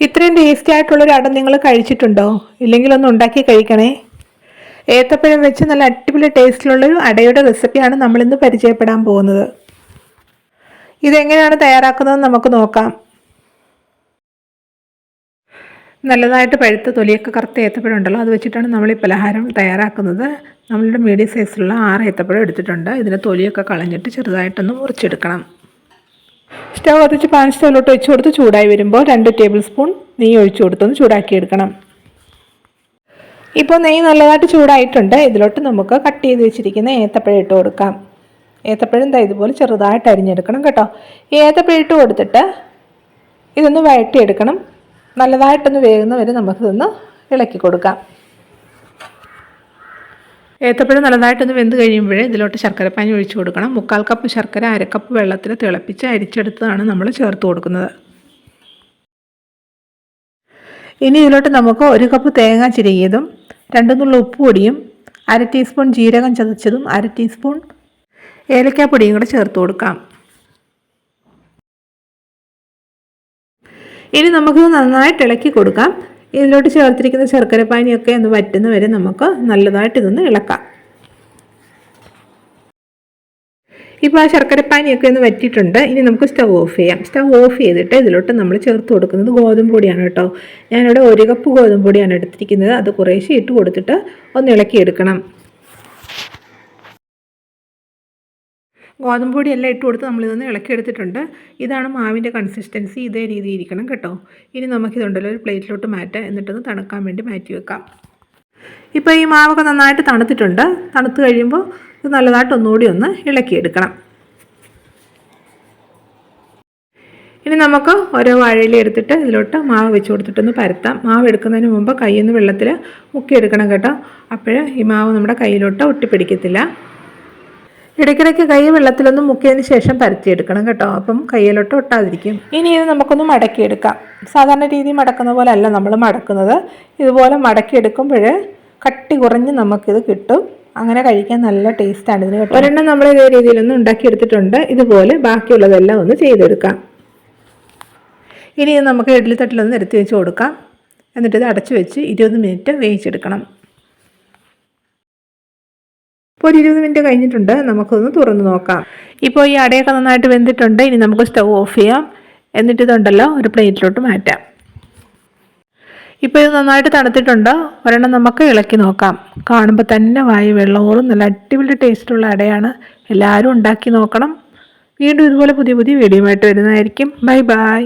ഇത്രയും ടേസ്റ്റി ആയിട്ടുള്ളൊരു അട നിങ്ങൾ കഴിച്ചിട്ടുണ്ടോ? ഇല്ലെങ്കിൽ ഒന്ന് ഉണ്ടാക്കി കഴിക്കണേ. ഏത്തപ്പഴം വെച്ച് നല്ല അടിപൊളി ടേസ്റ്റിലുള്ളൊരു അടയുടെ റെസിപ്പിയാണ് നമ്മളിന്ന് പരിചയപ്പെടാൻ പോകുന്നത്. ഇതെങ്ങനെയാണ് തയ്യാറാക്കുന്നതെന്ന് നമുക്ക് നോക്കാം. നല്ലതായിട്ട് പഴുത്ത തൊലിയൊക്കെ കറുത്ത ഏത്തപ്പഴം ഉണ്ടല്ലോ അത് വെച്ചിട്ടാണ് നമ്മൾ ഈ പലഹാരം തയ്യാറാക്കുന്നത്. നമ്മളുടെ മീഡിയം സൈസിലുള്ള ആറ് ഏത്തപ്പഴം എടുത്തിട്ടുണ്ട്. ഇതിന്റെ തൊലിയൊക്കെ കളഞ്ഞിട്ട് ചെറുതായിട്ടൊന്ന് മുറിച്ചെടുക്കണം. സ്റ്റവ് കത്തിച്ച് പാൻ സ്റ്റവിലോട്ട് വെച്ച് കൊടുത്ത് ചൂടായി വരുമ്പോൾ രണ്ട് ടേബിൾ സ്പൂൺ നെയ്യ് ഒഴിച്ചു കൊടുത്തൊന്ന് ചൂടാക്കിയെടുക്കണം. ഇപ്പോൾ നെയ്യ് നല്ലതായിട്ട് ചൂടായിട്ടുണ്ട്. ഇതിലോട്ട് നമുക്ക് കട്ട് ചെയ്ത് വെച്ചിരിക്കുന്ന ഏത്തപ്പഴം ഇട്ട് കൊടുക്കാം. ഏത്തപ്പഴം ദാ ഇതുപോലെ ചെറുതായിട്ട് അരിഞ്ഞെടുക്കണം കേട്ടോ. ഈ ഏത്തപ്പഴം ഇട്ട് കൊടുത്തിട്ട് ഇതൊന്ന് വഴറ്റിയെടുക്കണം. നല്ലതായിട്ടൊന്ന് വേകുന്ന വരെ നമുക്കിതൊന്ന് ഇളക്കി കൊടുക്കാം. ഏത്തപ്പഴം നല്ലതായിട്ടൊന്ന് വെന്ത് കഴിയുമ്പോഴേ ഇതിലോട്ട് ശർക്കരപ്പാനി ഒഴിച്ചു കൊടുക്കണം. മുക്കാൽ കപ്പ് ശർക്കര അരക്കപ്പ് വെള്ളത്തിൽ തിളപ്പിച്ച് അരിച്ചെടുത്തതാണ് നമ്മൾ ചേർത്ത് കൊടുക്കുന്നത്. ഇനി ഇതിലോട്ട് നമുക്ക് ഒരു കപ്പ് തേങ്ങ ചിരകിയതും രണ്ട് നുള്ള ഉപ്പ് പൊടിയും അര ടീസ്പൂൺ ജീരകം ചതച്ചതും അര ടീസ്പൂൺ ഏലക്കാപ്പൊടിയും കൂടെ ചേർത്ത് കൊടുക്കാം. ഇനി നമുക്കിത് നന്നായിട്ട് ഇളക്കി കൊടുക്കാം. ഇതിലോട്ട് ചേർത്തിരിക്കുന്ന ശർക്കര പാനിയൊക്കെ ഒന്ന് വറ്റുന്ന വരെ നമുക്ക് നല്ലതായിട്ട് ഇതൊന്ന് ഇളക്കാം. ഇപ്പോൾ ആ ശർക്കരപ്പാനിയൊക്കെ ഒന്ന് വറ്റിയിട്ടുണ്ട്. ഇനി നമുക്ക് സ്റ്റവ് ഓഫ് ചെയ്യാം. സ്റ്റവ് ഓഫ് ചെയ്തിട്ട് ഇതിലോട്ട് നമ്മൾ ചേർത്ത് കൊടുക്കുന്നത് ഗോതമ്പ് പൊടിയാണ് കേട്ടോ. ഞാനിവിടെ ഒരു കപ്പ് ഗോതമ്പ് പൊടിയാണ് എടുത്തിരിക്കുന്നത്. അത് കുറേശ്ശെ ഇട്ട് കൊടുത്തിട്ട് ഒന്ന് ഇളക്കിയെടുക്കണം. ഗോതമ്പ് പൊടി എല്ലാം ഇട്ട് കൊടുത്ത് നമ്മളിതൊന്ന് ഇളക്കിയെടുത്തിട്ടുണ്ട്. ഇതാണ് മാവിന്റെ കൺസിസ്റ്റൻസി ഇതേ രീതി ഇരിക്കണം കേട്ടോ. ഇനി നമുക്കിതുണ്ടല്ലോ ഒരു പ്ലേറ്റിലോട്ട് മാറ്റാം. എന്നിട്ടൊന്ന് തണുക്കാൻ വേണ്ടി മാറ്റി വെക്കാം. ഇപ്പോൾ ഈ മാവൊക്കെ നന്നായിട്ട് തണുത്തിട്ടുണ്ട്. തണുത്ത് കഴിയുമ്പോൾ ഇത് നല്ലതായിട്ട് ഒന്നുകൂടി ഒന്ന് ഇളക്കിയെടുക്കണം. ഇനി നമുക്ക് ഓരോ വാഴയില എടുത്തിട്ട് ഇതിലോട്ട് മാവ് വെച്ച് കൊടുത്തിട്ടൊന്ന് പരത്താം. മാവ് എടുക്കുന്നതിന് മുമ്പ് കൈയൊന്ന് വെള്ളത്തിൽ മുക്കിയെടുക്കണം കേട്ടോ. അപ്പോൾ ഈ മാവ് നമ്മുടെ കയ്യിലോട്ട് ഒട്ടിപ്പിടിക്കത്തില്ല. ഇടയ്ക്കിടയ്ക്ക് കൈ വെള്ളത്തിലൊന്ന് മുക്കിയതിന് ശേഷം പരത്തിയെടുക്കണം കേട്ടോ. അപ്പം കയ്യിലോട്ട് ഒട്ടാതിരിക്കും. ഇനി ഇത് നമുക്കൊന്ന് മടക്കിയെടുക്കാം. സാധാരണ രീതി മടക്കുന്ന പോലെ അല്ല നമ്മൾ മടക്കുന്നത്. ഇതുപോലെ മടക്കിയെടുക്കുമ്പോൾ കട്ടി കുറഞ്ഞ് നമുക്കിത് കിട്ടും. അങ്ങനെ കഴിക്കാൻ നല്ല ടേസ്റ്റാണ് ഇതിന് കേട്ടോ. ഒരെണ്ണം നമ്മൾ ഇതേ രീതിയിലൊന്ന് ഉണ്ടാക്കിയെടുത്തിട്ടുണ്ട്. ഇതുപോലെ ബാക്കിയുള്ളതെല്ലാം ഒന്ന് ചെയ്തെടുക്കാം. ഇനി ഇത് നമുക്ക് ഇഡ്ഡലി തട്ടിലൊന്ന് നിരത്തി വെച്ച് കൊടുക്കാം. എന്നിട്ട് ഇത് അടച്ചു വെച്ച് ഇരുപത് മിനിറ്റ് വേവിച്ചെടുക്കണം. ഇപ്പോൾ ഒരു ഇരുപത് മിനിറ്റ് കഴിഞ്ഞിട്ടുണ്ട്. നമുക്കൊന്ന് തുറന്ന് നോക്കാം. ഇപ്പോൾ ഈ അടയൊക്കെ നന്നായിട്ട് വെന്തിട്ടുണ്ട്. ഇനി നമുക്ക് സ്റ്റൗ ഓഫ് ചെയ്യാം. എന്നിട്ട് ഇതുണ്ടല്ലോ ഒരു പ്ലേറ്റിലോട്ട് മാറ്റാം. ഇപ്പോൾ ഇത് നന്നായിട്ട് തണുത്തിട്ടുണ്ട്. ഒരെണ്ണം നമുക്ക് ഇളക്കി നോക്കാം. കാണുമ്പോൾ തന്നെ വായി വെള്ളമോറും നല്ല അടിപൊളി ടേസ്റ്റുള്ള അടയാണ്. എല്ലാവരും ഉണ്ടാക്കി നോക്കണം. വീണ്ടും ഇതുപോലെ പുതിയ പുതിയ വീഡിയോ ആയിട്ട് വരുന്നതായിരിക്കും. Bye bye.